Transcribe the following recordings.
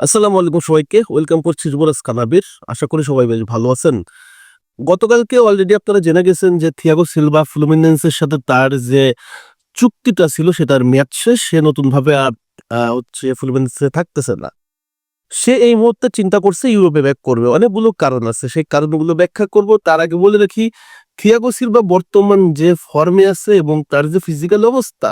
আসসালামু আলাইকুম সবাইকে, ওয়েলকাম করছি যুবরাজ কানাবির আশা করি সবাই বেশ ভালো আছেন। গতকালকে অলরেডি আপনারা জেনে গেছেন যে থিয়াগো সিলভা ফ্লুমিনেন্সের সাথে তার যে চুক্তিটা ছিল, সেটার মেয়াদ শেষ। সে নতুনভাবে আর হচ্ছে ফ্লুমিনেন্সে থাকতেছে না। সে এই মুহূর্তে চিন্তা করছে ইউরোপে ব্যাক করবে। অনেকগুলো কারণ আছে। সেই কারণগুলো ব্যাখ্যা করব। তার আগে বলে রাখি থিয়াগো সিলভা বর্তমান যে ফর্মে আছে এবং তার যে ফিজিক্যাল অবস্থা,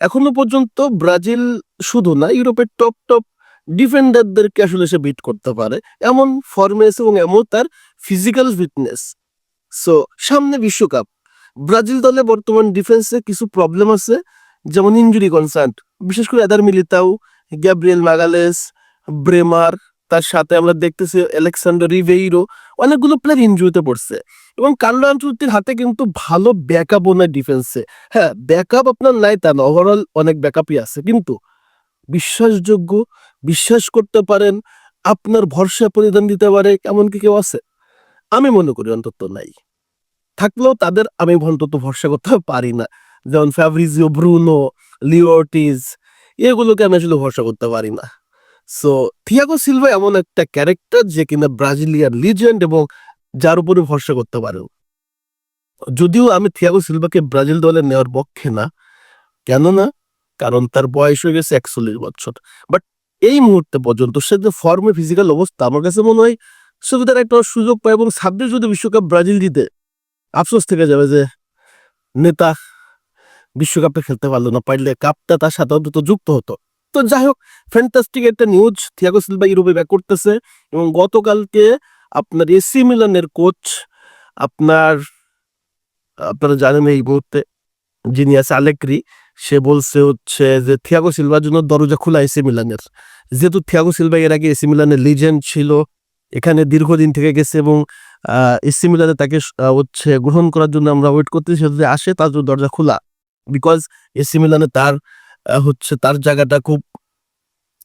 এখনও পর্যন্ত ব্রাজিল শুধু না ইউরোপের টপ টপ ডিফেন্ডারদেরকে আসলে সে বিট করতে পারে। এমন ফর্মে এবং এমন তার ফিজিক্যাল ফিটনেস সো সামনে বিশ্বকাপ। ব্রাজিল দলে বর্তমান ডিফেন্সে কিছু প্রবলেম আছে, যেমন ইনজুরি কনসার্ন বিশেষ করে Eder Militao Gabriel Magalhaes Bremer তার সাথে আমরা দেখতেছি আলেকসান্ডার রিভেইরো অনেকগুলো প্লেয়ার ইঞ্জুরিতে পড়ছে। এবং কার্লো আনচুত্তির হাতে কিন্তু ভালো ব্যাকআপও নাই ডিফেন্সে হ্যাঁ ব্যাকআপ আপনার নাই তা না ওভারঅল অনেক ব্যাকআপই আছে। কিন্তু বিশ্বাসযোগ্য, বিশ্বাস করতে পারেন, আপনার ভরসা পরিধান দিতে পারে এমন কি কেউ আছে? আমি মনে করি অন্তত নাই। থাকলেও তাদের আমি অন্তত ভরসা করতে পারি না। যেমন ফ্যাব্রিজিও ব্রুনো লিওর্টিজ এগুলোকে আমি আসলে ভরসা করতে পারি না। সো থিয়াগো সিলভা এমন একটা ক্যারেক্টার যে কিনা ব্রাজিলিয়ান লিজেন্ড এবং যার উপরে ভরসা করতে পারে যদিও আমি থিয়াগো সিলভাকে ব্রাজিল দলে নেওয়ার পক্ষে না। কেন না কারণ তার বয়স হয়ে গেছে একচল্লিশ বছর। বাট এই মুহূর্তে পর্যন্ত সে যে ফর্মে ফিজিক্যাল অবস্থা, আমার কাছে মনে হয় শুধু তার একটা সুযোগ পায় এবং সাবজেক্ট যদি বিশ্বকাপ ব্রাজিল জিতে, আফসোস থেকে যাবে যে নেতা বিশ্বকাপে খেলতে পারল না, পারলে কাপটা তার সাথে অন্তত যুক্ত হতো। তো যাই হোক ফ্যান্টাস্টিক একটা নিউজ থিয়াগো সিলভা ইউরোপে ব্যাক করতেছে এবং গতকালকে আপনার এসি মিলানের কোচ আপনার, আপনারা জানেন এই মুহূর্তে যিনি আছে আলেক্রি সে বলছে হচ্ছে যে থিয়াগো সিলভার জন্য দরজা খোলা এসি মিলানের। যেহেতু থিয়াগো সিলভা এর আগে এসি মিলানের লিজেন্ড ছিল, এখানে দীর্ঘদিন থেকে গেছে এবং এসি মিলানে তাকে হচ্ছে গ্রহণ করার জন্য আমরা ওয়েট করতেছি, সে যদি আসে তার জন্য দরজা খোলা। বিকজ এসি মিলানে তার হচ্ছে তার জায়গাটা খুব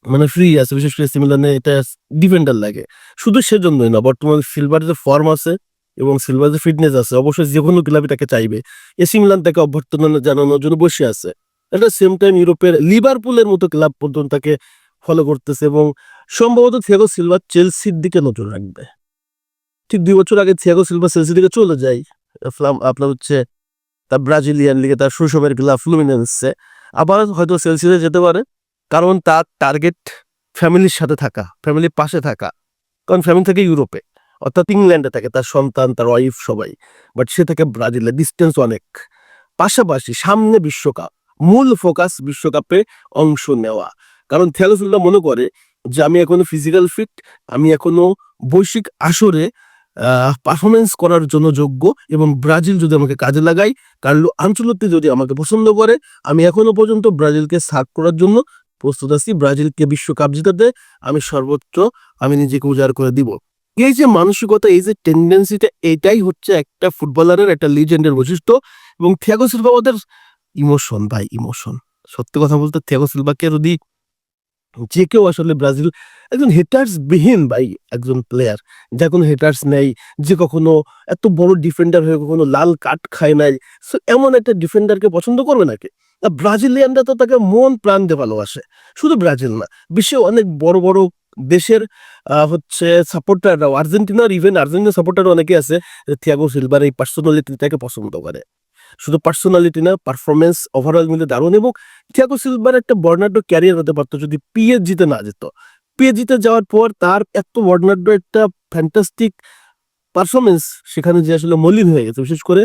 মানে ফ্রি আছে, বিশেষ করে এসি মিলানে এটা ডিফেন্ডার লাগে। শুধু সেজন্যই না, বর্তমানে সিলভার যে ফর্ম আছে এবং সিলভার যে ফিটনেস আছে, অবশ্যই যে কোনো ক্লাবই তাকে চাইবে। এসি মিলান তাকে অভ্যর্থনা জানানোর জন্য বসে আছে। এটা সেম টাইম ইউরোপের লিভারপুলের মতো ক্লাব পর্যন্ত তাকে ফলো করতেছে এবং সম্ভবত থিয়াগো সিলভা চেলসির দিকে নজর রাখবে। ঠিক দুই বছর আগে থিয়াগো সিলভা চেলসির দিকে চলে যায়। ফ্লাম- আপনার হচ্ছে তার ব্রাজিলিয়ান লিগে তার শৈশবের ক্লাব ফ্লুমিনেন্সে আবার হয়তো চেলসিতে যেতে পারে, কারণ তার টার্গেট ফ্যামিলির সাথে থাকা ফ্যামিলির পাশে থাকা। কারণ ফ্যামিলি থেকে ইউরোপে, অর্থাৎ ইংল্যান্ডে থাকে তার সন্তান, তার ওয়াইফ সবাই। বাট সে থাকে ব্রাজিলে ডিস্টেন্স অনেক। পাশাপাশি সামনে বিশ্বকাপ। মূল ফোকাস বিশ্বকাপে অংশ নেওয়া। কারণ থিয়াগো মনে করে যে আমি এখনও ফিজিক্যাল ফিট আমি এখনও বৈশ্বিক আসরে পারফরমেন্স করার জন্য যোগ্য এবং ব্রাজিল যদি আমাকে কাজে লাগাই কার্লো আঞ্চলত্তি যদি আমাকে পছন্দ করে, আমি এখনও পর্যন্ত ব্রাজিলকে সার্ভ করার জন্য প্রস্তুত আছি। ব্রাজিলকে বিশ্বকাপ জিতাতে আমি সর্বোচ্চ আমি নিজেকে উজাড় করে দিব। এই যে মানসিকতা, এই যে টেন্ডেন্সিটা এটাই হচ্ছে একটা ফুটবলারের একটা লিজেন্ডের বৈশিষ্ট্য এবং থিয়াগো সিলভা ওদের ইমোশন, ভাই, ইমোশন। সত্যি কথা বলতে থিয়াগো সিলভাকে যদি যে কেউ আসলে ব্রাজিল একজন হেটার্স বিহীন ভাই, একজন প্লেয়ার যার কোনো হেটার্স নেই, যে কখনো এত বড় ডিফেন্ডার হয়ে কখনো লাল কাট খায় নাই, সো এমন একটা ডিফেন্ডারকে পছন্দ করবে নাকি? আর ব্রাজিলিয়ানরা তো তাকে মন প্রাণ দিয়ে ভালোবাসে। শুধু ব্রাজিল না, বিশ্বে অনেক বড় বড় দেশের হচ্ছে সাপোর্টাররাও আর্জেন্টিনার ইভেন আর্জেন্টিনার সাপোর্টার অনেকে আছে, যে থিয়াগো সিলভার এই পার্সোনালিটিটাকে পছন্দ করে। শুধু পার্সোনালিটি না পারফরমেন্স ওভারঅল মিলে দারুণ এবং থিয়াগো সিলভার একটা বর্ণাঢ্য ক্যারিয়ার হতে পারতো যদি পিএসজিতে না যেত। পিএসজিতে যাওয়ার পর তার এত বর্ণাঢ্য একটা ফ্যান্টাস্টিক পারফরমেন্স সেখানে যে আসলে মলিন হয়ে গেছে। বিশেষ করে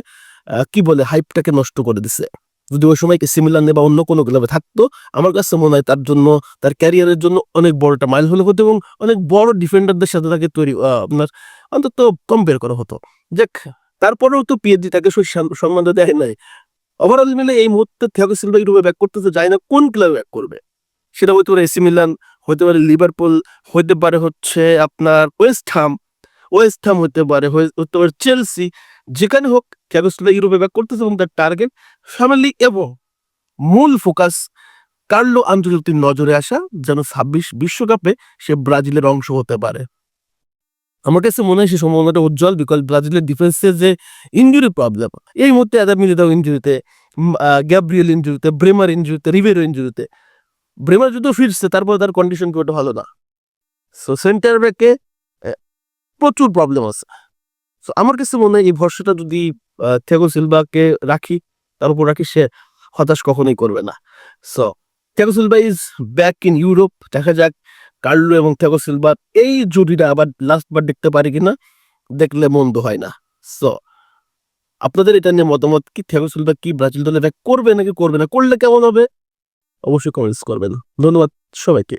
কি বলে হাইপটাকে নষ্ট করে দিছে। যদি ওই সময় সিমিলানে বা অন্য কোনো ক্লাবে থাকতো, আমার কাছে মনে হয় তার জন্য, তার ক্যারিয়ারের জন্য অনেক বড়টা মাইল হলে হতো এবং অনেক বড় ডিফেন্ডারদের সাথে তাকে তৈরি আপনার অন্তত কম্পেয়ার করা হতো। যাক তারপরেও তো পিএসজি তাকে সেই সম্মানটা দেয় নাই। ওভারঅল মিলে এই মুহূর্তে থিয়াগো সিলভা ইউরোপে ব্যাক করতেছে যায় না কোন ক্লাবে ব্যাক করবে। সেটা হতে পারে এসি মিলান হতে পারে লিভারপুল হতে পারে হচ্ছে আপনার ওয়েস্ট হাম ওয়েস্ট হাম হতে পারে হতে পারে চেলসি যেখানে হোক থিয়াগো সিলভা ইউরোপে ব্যাক করতেছে এবং তার টার্গেট ফ্যামিলি এবং মূল ফোকাস কার্লো আন্তর্জাতিক নজরে আসা, যেন ছাব্বিশ বিশ্বকাপে সে ব্রাজিলের অংশ হতে পারে। আমার কাছে মনে হয় সে সম্ভাবনাটা উজ্জ্বল বিকজ ব্রাজিলের ডিফেন্সের যে ইঞ্জুরি প্রবলেম এই মুহূর্তে আদার মিলিতাও ইঞ্জুরিতে গ্যাব্রিয়েল ইঞ্জুরিতে ব্রেমার ইঞ্জুরিতে রিভেরো ইঞ্জুরিতে ব্রেমার যদিও ফিরছে, তারপর তার কন্ডিশন খুব ভালো না। সো সেন্টার ব্যাকে প্রচুর প্রবলেম আছে। সো আমার কাছে মনে হয় এই ভরসাটা যদি থিয়াগো সিলভাকে রাখি, তার উপর রাখি, সে হতাশ কখনোই করবে না। So Thiago Silva is back in Europe দেখা যাক কার্লো এবং থেকো সিলভার, এই জুটিটা আবার লাস্ট বার দেখতে পারি কিনা? দেখলে মন্দ হয় না। সো আপনাদের এটা নিয়ে মতামত কি? থেকো সিলভার কি ব্রাজিল দলে ব্যাক করবে নাকি করবে না? করলে কেমন হবে? অবশ্যই কমেন্টস করবেন। ধন্যবাদ সবাইকে।